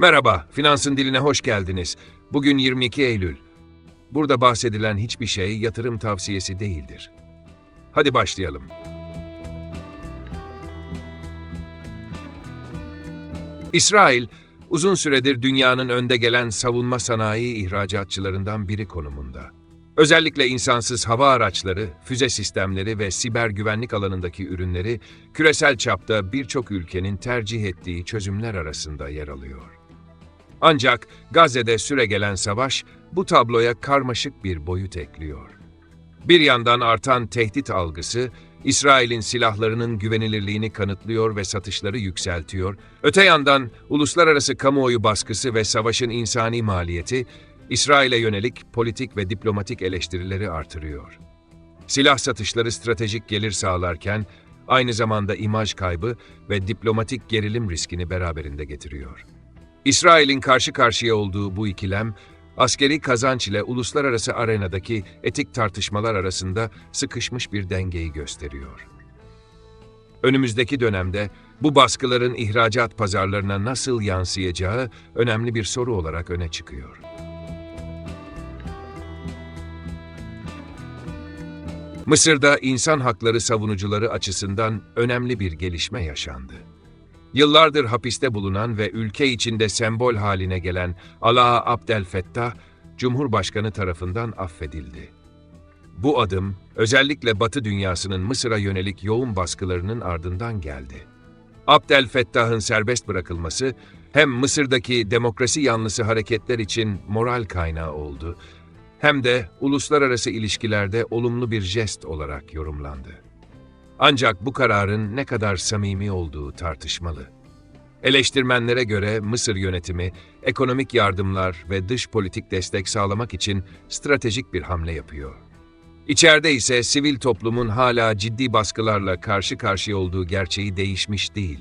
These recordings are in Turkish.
Merhaba, Finansın Diline hoş geldiniz. Bugün 22 Eylül. Burada bahsedilen hiçbir şey yatırım tavsiyesi değildir. Hadi başlayalım. İsrail, uzun süredir dünyanın önde gelen savunma sanayi ihracatçılarından biri konumunda. Özellikle insansız hava araçları, füze sistemleri ve siber güvenlik alanındaki ürünleri küresel çapta birçok ülkenin tercih ettiği çözümler arasında yer alıyor. Ancak Gazze'de süregelen savaş bu tabloya karmaşık bir boyut ekliyor. Bir yandan artan tehdit algısı, İsrail'in silahlarının güvenilirliğini kanıtlıyor ve satışları yükseltiyor. Öte yandan uluslararası kamuoyu baskısı ve savaşın insani maliyeti, İsrail'e yönelik politik ve diplomatik eleştirileri artırıyor. Silah satışları stratejik gelir sağlarken, aynı zamanda imaj kaybı ve diplomatik gerilim riskini beraberinde getiriyor. İsrail'in karşı karşıya olduğu bu ikilem, askeri kazanç ile uluslararası arenadaki etik tartışmalar arasında sıkışmış bir dengeyi gösteriyor. Önümüzdeki dönemde bu baskıların ihracat pazarlarına nasıl yansıyacağı önemli bir soru olarak öne çıkıyor. Mısır'da insan hakları savunucuları açısından önemli bir gelişme yaşandı. Yıllardır hapiste bulunan ve ülke içinde sembol haline gelen Alaa Abdel Fettah, Cumhurbaşkanı tarafından affedildi. Bu adım, özellikle Batı dünyasının Mısır'a yönelik yoğun baskılarının ardından geldi. Abdel Fettah'ın serbest bırakılması, hem Mısır'daki demokrasi yanlısı hareketler için moral kaynağı oldu, hem de uluslararası ilişkilerde olumlu bir jest olarak yorumlandı. Ancak bu kararın ne kadar samimi olduğu tartışmalı. Eleştirmenlere göre Mısır yönetimi ekonomik yardımlar ve dış politik destek sağlamak için stratejik bir hamle yapıyor. İçeride ise sivil toplumun hala ciddi baskılarla karşı karşıya olduğu gerçeği değişmiş değil.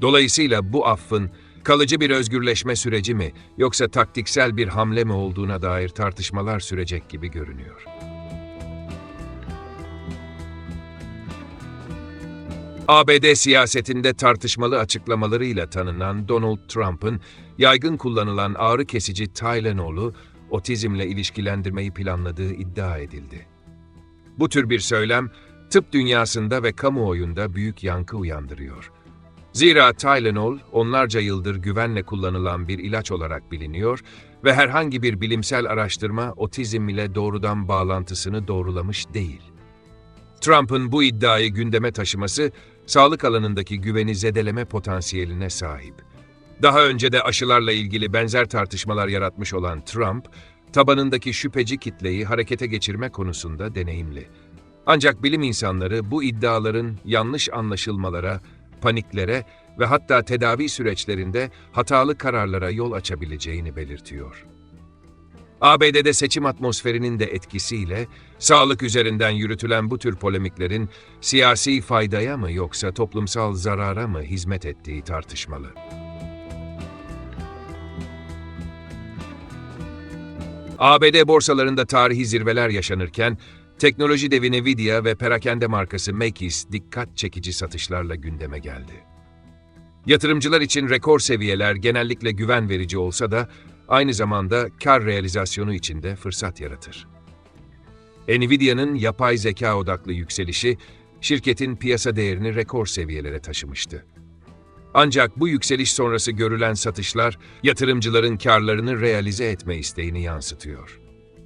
Dolayısıyla bu affın kalıcı bir özgürleşme süreci mi yoksa taktiksel bir hamle mi olduğuna dair tartışmalar sürecek gibi görünüyor. ABD siyasetinde tartışmalı açıklamalarıyla tanınan Donald Trump'ın yaygın kullanılan ağrı kesici Tylenol'u otizmle ilişkilendirmeyi planladığı iddia edildi. Bu tür bir söylem tıp dünyasında ve kamuoyunda büyük yankı uyandırıyor. Zira Tylenol onlarca yıldır güvenle kullanılan bir ilaç olarak biliniyor ve herhangi bir bilimsel araştırma otizm ile doğrudan bağlantısını doğrulamış değil. Trump'ın bu iddiayı gündeme taşıması, sağlık alanındaki güveni zedeleme potansiyeline sahip. Daha önce de aşılarla ilgili benzer tartışmalar yaratmış olan Trump, tabanındaki şüpheci kitleyi harekete geçirme konusunda deneyimli. Ancak bilim insanları bu iddiaların yanlış anlaşılmalara, paniklere ve hatta tedavi süreçlerinde hatalı kararlara yol açabileceğini belirtiyor. ABD'de seçim atmosferinin de etkisiyle sağlık üzerinden yürütülen bu tür polemiklerin siyasi faydaya mı yoksa toplumsal zarara mı hizmet ettiği tartışmalı. ABD borsalarında tarihi zirveler yaşanırken teknoloji devi Nvidia ve perakende markası Macy's dikkat çekici satışlarla gündeme geldi. Yatırımcılar için rekor seviyeler genellikle güven verici olsa da aynı zamanda kar realizasyonu için de fırsat yaratır. Nvidia'nın yapay zeka odaklı yükselişi şirketin piyasa değerini rekor seviyelere taşımıştı. Ancak bu yükseliş sonrası görülen satışlar yatırımcıların karlarını realize etme isteğini yansıtıyor.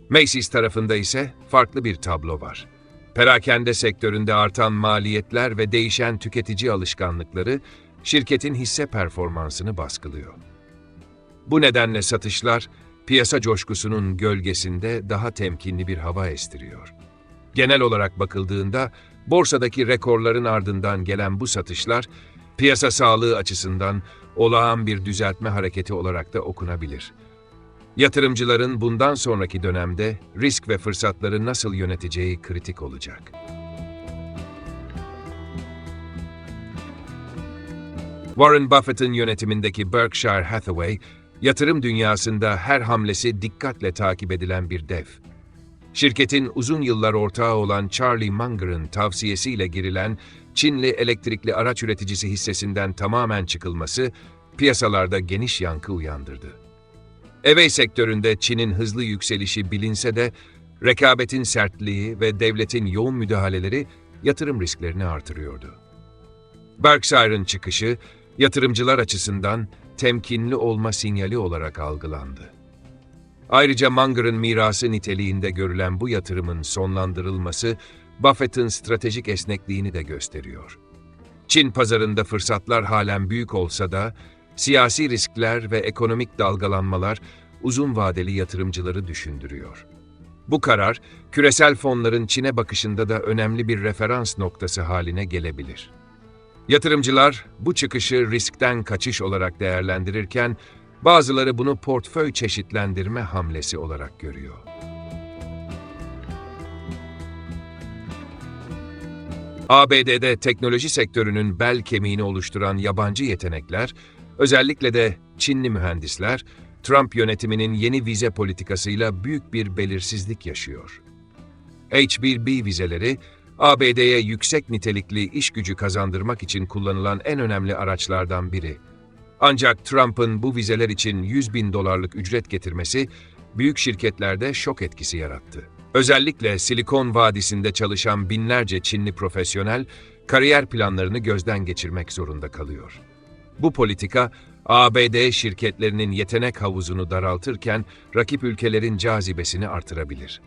Macy's tarafında ise farklı bir tablo var. Perakende sektöründe artan maliyetler ve değişen tüketici alışkanlıkları şirketin hisse performansını baskılıyor. Bu nedenle satışlar piyasa coşkusunun gölgesinde daha temkinli bir hava estiriyor. Genel olarak bakıldığında borsadaki rekorların ardından gelen bu satışlar piyasa sağlığı açısından olağan bir düzeltme hareketi olarak da okunabilir. Yatırımcıların bundan sonraki dönemde risk ve fırsatları nasıl yöneteceği kritik olacak. Warren Buffett'ın yönetimindeki Berkshire Hathaway, yatırım dünyasında her hamlesi dikkatle takip edilen bir dev. Şirketin uzun yıllar ortağı olan Charlie Munger'ın tavsiyesiyle girilen Çinli elektrikli araç üreticisi hissesinden tamamen çıkılması, piyasalarda geniş yankı uyandırdı. Evey sektöründe Çin'in hızlı yükselişi bilinse de rekabetin sertliği ve devletin yoğun müdahaleleri yatırım risklerini artırıyordu. Berkshire'ın çıkışı yatırımcılar açısından temkinli olma sinyali olarak algılandı. Ayrıca Munger'ın mirası niteliğinde görülen bu yatırımın sonlandırılması Buffett'ın stratejik esnekliğini de gösteriyor. Çin pazarında fırsatlar halen büyük olsa da siyasi riskler ve ekonomik dalgalanmalar uzun vadeli yatırımcıları düşündürüyor. Bu karar, küresel fonların Çin'e bakışında da önemli bir referans noktası haline gelebilir. Yatırımcılar bu çıkışı riskten kaçış olarak değerlendirirken, bazıları bunu portföy çeşitlendirme hamlesi olarak görüyor. ABD'de teknoloji sektörünün bel kemiğini oluşturan yabancı yetenekler, özellikle de Çinli mühendisler, Trump yönetiminin yeni vize politikasıyla büyük bir belirsizlik yaşıyor. H-1B vizeleri, ABD'ye yüksek nitelikli iş gücü kazandırmak için kullanılan en önemli araçlardan biri. Ancak Trump'ın bu vizeler için 100 bin dolarlık ücret getirmesi, büyük şirketlerde şok etkisi yarattı. Özellikle Silikon Vadisi'nde çalışan binlerce Çinli profesyonel, kariyer planlarını gözden geçirmek zorunda kalıyor. Bu politika, ABD şirketlerinin yetenek havuzunu daraltırken rakip ülkelerin cazibesini artırabilir.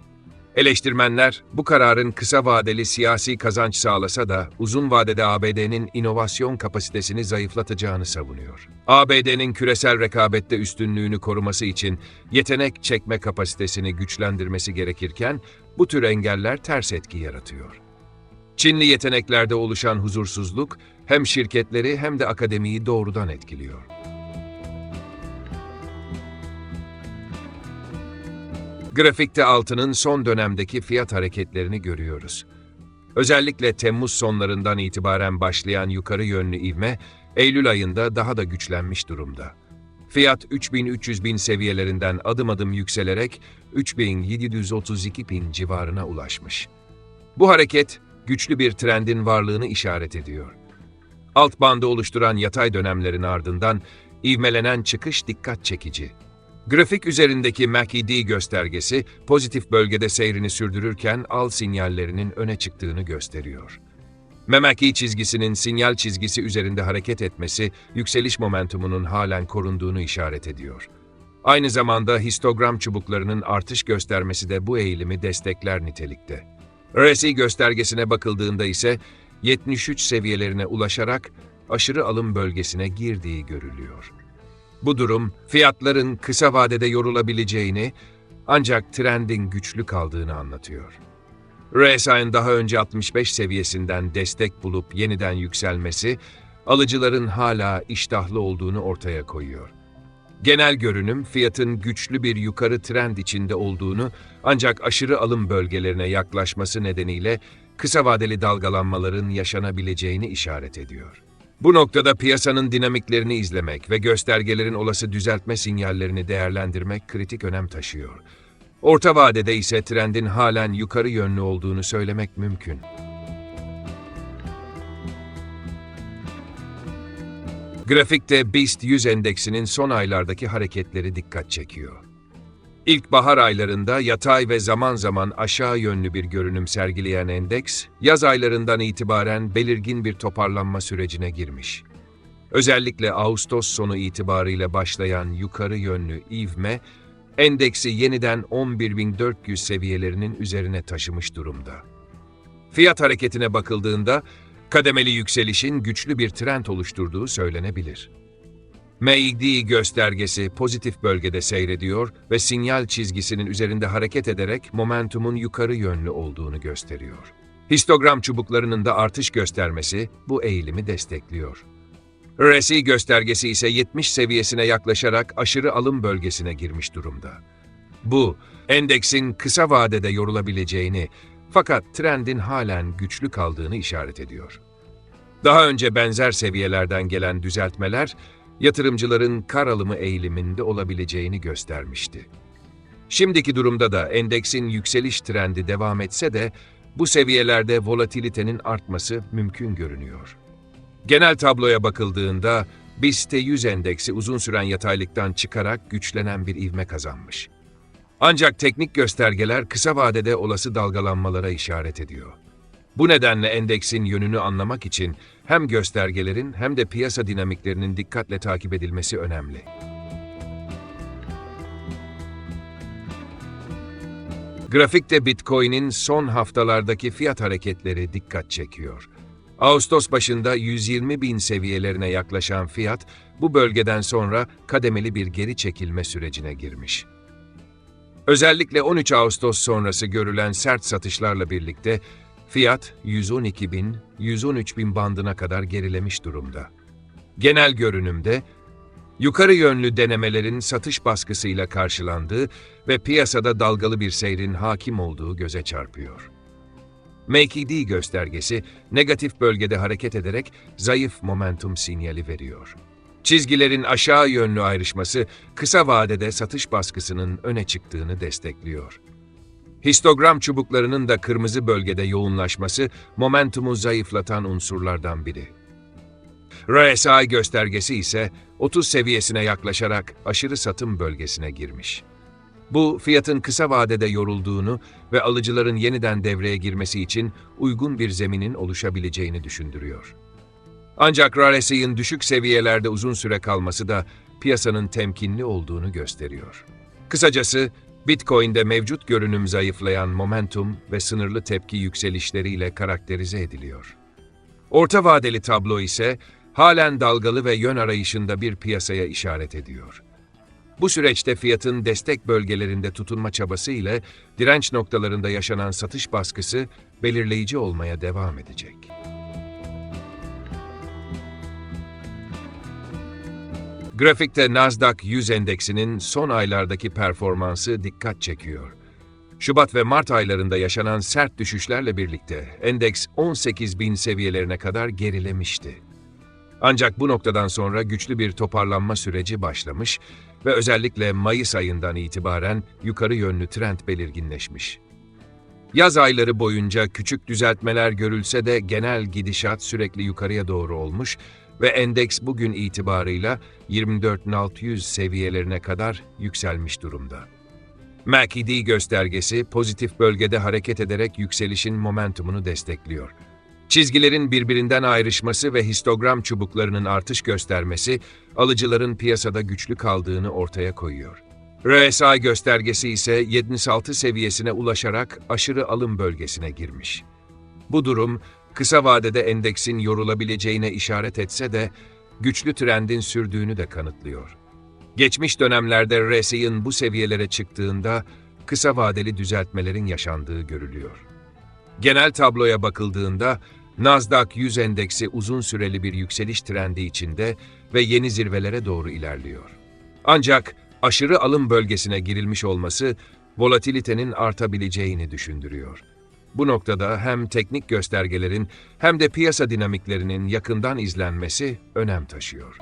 Eleştirmenler bu kararın kısa vadeli siyasi kazanç sağlasa da uzun vadede ABD'nin inovasyon kapasitesini zayıflatacağını savunuyor. ABD'nin küresel rekabette üstünlüğünü koruması için yetenek çekme kapasitesini güçlendirmesi gerekirken bu tür engeller ters etki yaratıyor. Çinli yeteneklerde oluşan huzursuzluk hem şirketleri hem de akademiyi doğrudan etkiliyor. Grafikte altının son dönemdeki fiyat hareketlerini görüyoruz. Özellikle Temmuz sonlarından itibaren başlayan yukarı yönlü ivme, Eylül ayında daha da güçlenmiş durumda. Fiyat 3300 bin seviyelerinden adım adım yükselerek 3732 bin civarına ulaşmış. Bu hareket, güçlü bir trendin varlığını işaret ediyor. Alt bandı oluşturan yatay dönemlerin ardından ivmelenen çıkış dikkat çekici. Grafik üzerindeki MACD göstergesi pozitif bölgede seyrini sürdürürken al sinyallerinin öne çıktığını gösteriyor. MACD çizgisinin sinyal çizgisi üzerinde hareket etmesi yükseliş momentumunun halen korunduğunu işaret ediyor. Aynı zamanda histogram çubuklarının artış göstermesi de bu eğilimi destekler nitelikte. RSI göstergesine bakıldığında ise 73 seviyelerine ulaşarak aşırı alım bölgesine girdiği görülüyor. Bu durum fiyatların kısa vadede yorulabileceğini ancak trendin güçlü kaldığını anlatıyor. RSI'nin daha önce 65 seviyesinden destek bulup yeniden yükselmesi, alıcıların hala iştahlı olduğunu ortaya koyuyor. Genel görünüm fiyatın güçlü bir yukarı trend içinde olduğunu ancak aşırı alım bölgelerine yaklaşması nedeniyle kısa vadeli dalgalanmaların yaşanabileceğini işaret ediyor. Bu noktada piyasanın dinamiklerini izlemek ve göstergelerin olası düzeltme sinyallerini değerlendirmek kritik önem taşıyor. Orta vadede ise trendin halen yukarı yönlü olduğunu söylemek mümkün. Grafikte BIST 100 endeksinin son aylardaki hareketleri dikkat çekiyor. İlkbahar aylarında yatay ve zaman zaman aşağı yönlü bir görünüm sergileyen endeks, yaz aylarından itibaren belirgin bir toparlanma sürecine girmiş. Özellikle Ağustos sonu itibarıyla başlayan yukarı yönlü ivme, endeksi yeniden 11.400 seviyelerinin üzerine taşımış durumda. Fiyat hareketine bakıldığında, kademeli yükselişin güçlü bir trend oluşturduğu söylenebilir. MACD göstergesi pozitif bölgede seyrediyor ve sinyal çizgisinin üzerinde hareket ederek momentumun yukarı yönlü olduğunu gösteriyor. Histogram çubuklarının da artış göstermesi bu eğilimi destekliyor. RSI göstergesi ise 70 seviyesine yaklaşarak aşırı alım bölgesine girmiş durumda. Bu, endeksin kısa vadede yorulabileceğini fakat trendin halen güçlü kaldığını işaret ediyor. Daha önce benzer seviyelerden gelen düzeltmeler, yatırımcıların kar alımı eğiliminde olabileceğini göstermişti. Şimdiki durumda da endeksin yükseliş trendi devam etse de bu seviyelerde volatilitenin artması mümkün görünüyor. Genel tabloya bakıldığında BIST 100 endeksi uzun süren yataylıktan çıkarak güçlenen bir ivme kazanmış. Ancak teknik göstergeler kısa vadede olası dalgalanmalara işaret ediyor. Bu nedenle endeksin yönünü anlamak için hem göstergelerin hem de piyasa dinamiklerinin dikkatle takip edilmesi önemli. Grafikte Bitcoin'in son haftalardaki fiyat hareketleri dikkat çekiyor. Ağustos başında 120 bin seviyelerine yaklaşan fiyat, bu bölgeden sonra kademeli bir geri çekilme sürecine girmiş. Özellikle 13 Ağustos sonrası görülen sert satışlarla birlikte fiyat 112 bin, 113 bin bandına kadar gerilemiş durumda. Genel görünümde yukarı yönlü denemelerin satış baskısıyla karşılandığı ve piyasada dalgalı bir seyrin hakim olduğu göze çarpıyor. MACD göstergesi negatif bölgede hareket ederek zayıf momentum sinyali veriyor. Çizgilerin aşağı yönlü ayrışması kısa vadede satış baskısının öne çıktığını destekliyor. Histogram çubuklarının da kırmızı bölgede yoğunlaşması momentumu zayıflatan unsurlardan biri. RSI göstergesi ise 30 seviyesine yaklaşarak aşırı satım bölgesine girmiş. Bu fiyatın kısa vadede yorulduğunu ve alıcıların yeniden devreye girmesi için uygun bir zeminin oluşabileceğini düşündürüyor. Ancak RSI'nin düşük seviyelerde uzun süre kalması da piyasanın temkinli olduğunu gösteriyor. Kısacası Bitcoin'de mevcut görünüm zayıflayan momentum ve sınırlı tepki yükselişleriyle karakterize ediliyor. Orta vadeli tablo ise halen dalgalı ve yön arayışında bir piyasaya işaret ediyor. Bu süreçte fiyatın destek bölgelerinde tutunma çabası ile direnç noktalarında yaşanan satış baskısı belirleyici olmaya devam edecek. Grafikte Nasdaq 100 endeksinin son aylardaki performansı dikkat çekiyor. Şubat ve Mart aylarında yaşanan sert düşüşlerle birlikte endeks 18 bin seviyelerine kadar gerilemişti. Ancak bu noktadan sonra güçlü bir toparlanma süreci başlamış ve özellikle Mayıs ayından itibaren yukarı yönlü trend belirginleşmiş. Yaz ayları boyunca küçük düzeltmeler görülse de genel gidişat sürekli yukarıya doğru olmuş ve endeks bugün itibarıyla 24.600 seviyelerine kadar yükselmiş durumda. MACD göstergesi pozitif bölgede hareket ederek yükselişin momentumunu destekliyor. Çizgilerin birbirinden ayrışması ve histogram çubuklarının artış göstermesi, alıcıların piyasada güçlü kaldığını ortaya koyuyor. RSI göstergesi ise 76 seviyesine ulaşarak aşırı alım bölgesine girmiş. Bu durum, kısa vadede endeksin yorulabileceğine işaret etse de, güçlü trendin sürdüğünü de kanıtlıyor. Geçmiş dönemlerde RSI'nin bu seviyelere çıktığında, kısa vadeli düzeltmelerin yaşandığı görülüyor. Genel tabloya bakıldığında, Nasdaq 100 endeksi uzun süreli bir yükseliş trendi içinde ve yeni zirvelere doğru ilerliyor. Ancak aşırı alım bölgesine girilmiş olması volatilitenin artabileceğini düşündürüyor. Bu noktada hem teknik göstergelerin hem de piyasa dinamiklerinin yakından izlenmesi önem taşıyor.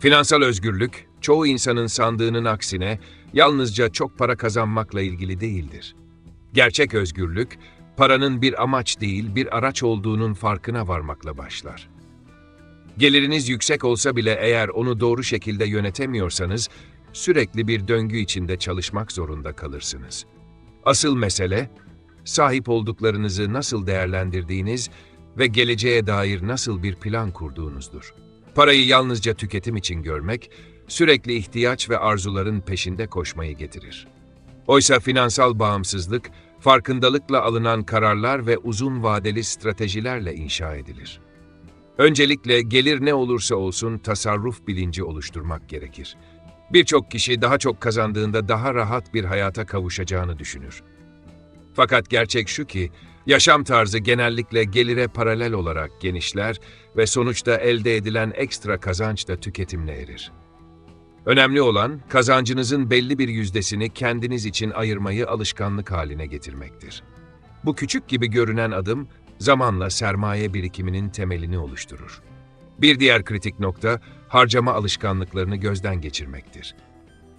Finansal özgürlük, çoğu insanın sandığının aksine yalnızca çok para kazanmakla ilgili değildir. Gerçek özgürlük, paranın bir amaç değil, bir araç olduğunun farkına varmakla başlar. Geliriniz yüksek olsa bile eğer onu doğru şekilde yönetemiyorsanız, sürekli bir döngü içinde çalışmak zorunda kalırsınız. Asıl mesele, sahip olduklarınızı nasıl değerlendirdiğiniz ve geleceğe dair nasıl bir plan kurduğunuzdur. Parayı yalnızca tüketim için görmek, sürekli ihtiyaç ve arzuların peşinde koşmayı getirir. Oysa finansal bağımsızlık, farkındalıkla alınan kararlar ve uzun vadeli stratejilerle inşa edilir. Öncelikle gelir ne olursa olsun tasarruf bilinci oluşturmak gerekir. Birçok kişi daha çok kazandığında daha rahat bir hayata kavuşacağını düşünür. Fakat gerçek şu ki, yaşam tarzı genellikle gelire paralel olarak genişler ve sonuçta elde edilen ekstra kazanç da tüketimle erir. Önemli olan kazancınızın belli bir yüzdesini kendiniz için ayırmayı alışkanlık haline getirmektir. Bu küçük gibi görünen adım zamanla sermaye birikiminin temelini oluşturur. Bir diğer kritik nokta harcama alışkanlıklarını gözden geçirmektir.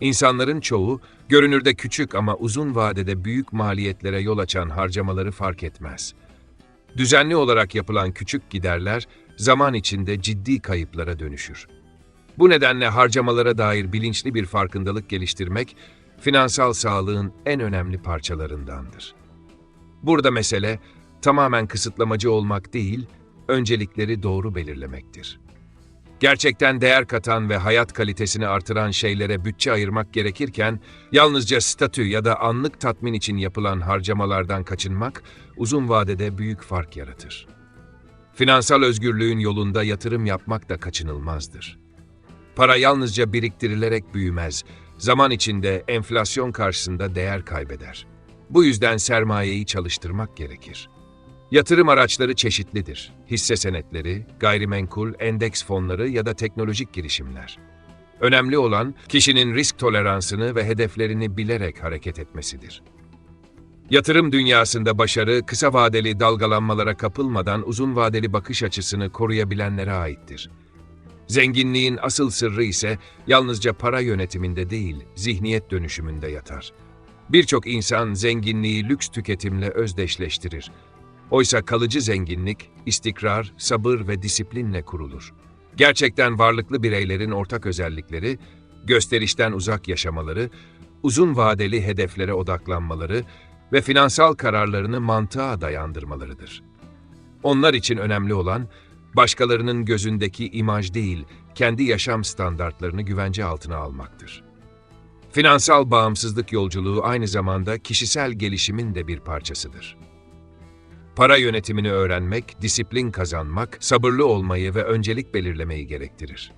İnsanların çoğu görünürde küçük ama uzun vadede büyük maliyetlere yol açan harcamaları fark etmez. Düzenli olarak yapılan küçük giderler zaman içinde ciddi kayıplara dönüşür. Bu nedenle harcamalara dair bilinçli bir farkındalık geliştirmek finansal sağlığın en önemli parçalarındandır. Burada mesele tamamen kısıtlamacı olmak değil, öncelikleri doğru belirlemektir. Gerçekten değer katan ve hayat kalitesini artıran şeylere bütçe ayırmak gerekirken, yalnızca statü ya da anlık tatmin için yapılan harcamalardan kaçınmak uzun vadede büyük fark yaratır. Finansal özgürlüğün yolunda yatırım yapmak da kaçınılmazdır. Para yalnızca biriktirilerek büyümez, zaman içinde enflasyon karşısında değer kaybeder. Bu yüzden sermayeyi çalıştırmak gerekir. Yatırım araçları çeşitlidir. Hisse senetleri, gayrimenkul, endeks fonları ya da teknolojik girişimler. Önemli olan kişinin risk toleransını ve hedeflerini bilerek hareket etmesidir. Yatırım dünyasında başarı kısa vadeli dalgalanmalara kapılmadan uzun vadeli bakış açısını koruyabilenlere aittir. Zenginliğin asıl sırrı ise yalnızca para yönetiminde değil, zihniyet dönüşümünde yatar. Birçok insan zenginliği lüks tüketimle özdeşleştirir. Oysa kalıcı zenginlik, istikrar, sabır ve disiplinle kurulur. Gerçekten varlıklı bireylerin ortak özellikleri, gösterişten uzak yaşamaları, uzun vadeli hedeflere odaklanmaları ve finansal kararlarını mantığa dayandırmalarıdır. Onlar için önemli olan, başkalarının gözündeki imaj değil, kendi yaşam standartlarını güvence altına almaktır. Finansal bağımsızlık yolculuğu aynı zamanda kişisel gelişimin de bir parçasıdır. Para yönetimini öğrenmek, disiplin kazanmak, sabırlı olmayı ve öncelik belirlemeyi gerektirir.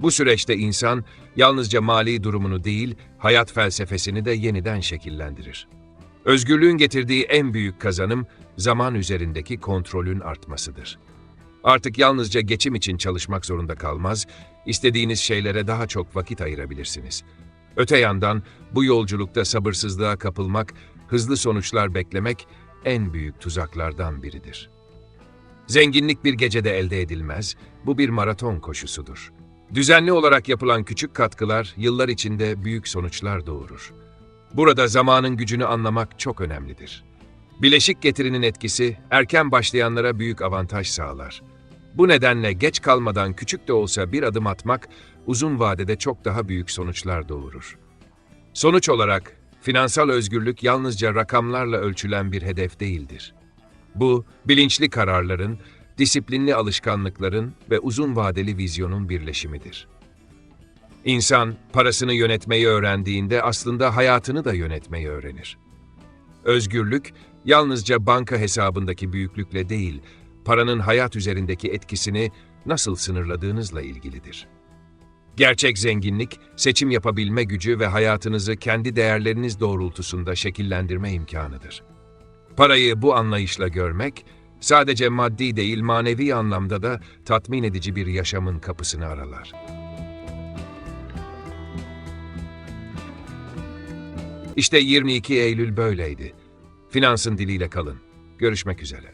Bu süreçte insan yalnızca mali durumunu değil, hayat felsefesini de yeniden şekillendirir. Özgürlüğün getirdiği en büyük kazanım zaman üzerindeki kontrolün artmasıdır. Artık yalnızca geçim için çalışmak zorunda kalmaz, istediğiniz şeylere daha çok vakit ayırabilirsiniz. Öte yandan bu yolculukta sabırsızlığa kapılmak, hızlı sonuçlar beklemek en büyük tuzaklardan biridir. Zenginlik bir gecede elde edilmez, bu bir maraton koşusudur. Düzenli olarak yapılan küçük katkılar yıllar içinde büyük sonuçlar doğurur. Burada zamanın gücünü anlamak çok önemlidir. Bileşik getirinin etkisi erken başlayanlara büyük avantaj sağlar. Bu nedenle geç kalmadan küçük de olsa bir adım atmak uzun vadede çok daha büyük sonuçlar doğurur. Sonuç olarak finansal özgürlük yalnızca rakamlarla ölçülen bir hedef değildir. Bu, bilinçli kararların, disiplinli alışkanlıkların ve uzun vadeli vizyonun birleşimidir. İnsan parasını yönetmeyi öğrendiğinde aslında hayatını da yönetmeyi öğrenir. Özgürlük yalnızca banka hesabındaki büyüklükle değil, paranın hayat üzerindeki etkisini nasıl sınırladığınızla ilgilidir. Gerçek zenginlik, seçim yapabilme gücü ve hayatınızı kendi değerleriniz doğrultusunda şekillendirme imkanıdır. Parayı bu anlayışla görmek, sadece maddi değil manevi anlamda da tatmin edici bir yaşamın kapısını aralar. İşte 22 Eylül böyleydi. Finansın diliyle kalın. Görüşmek üzere.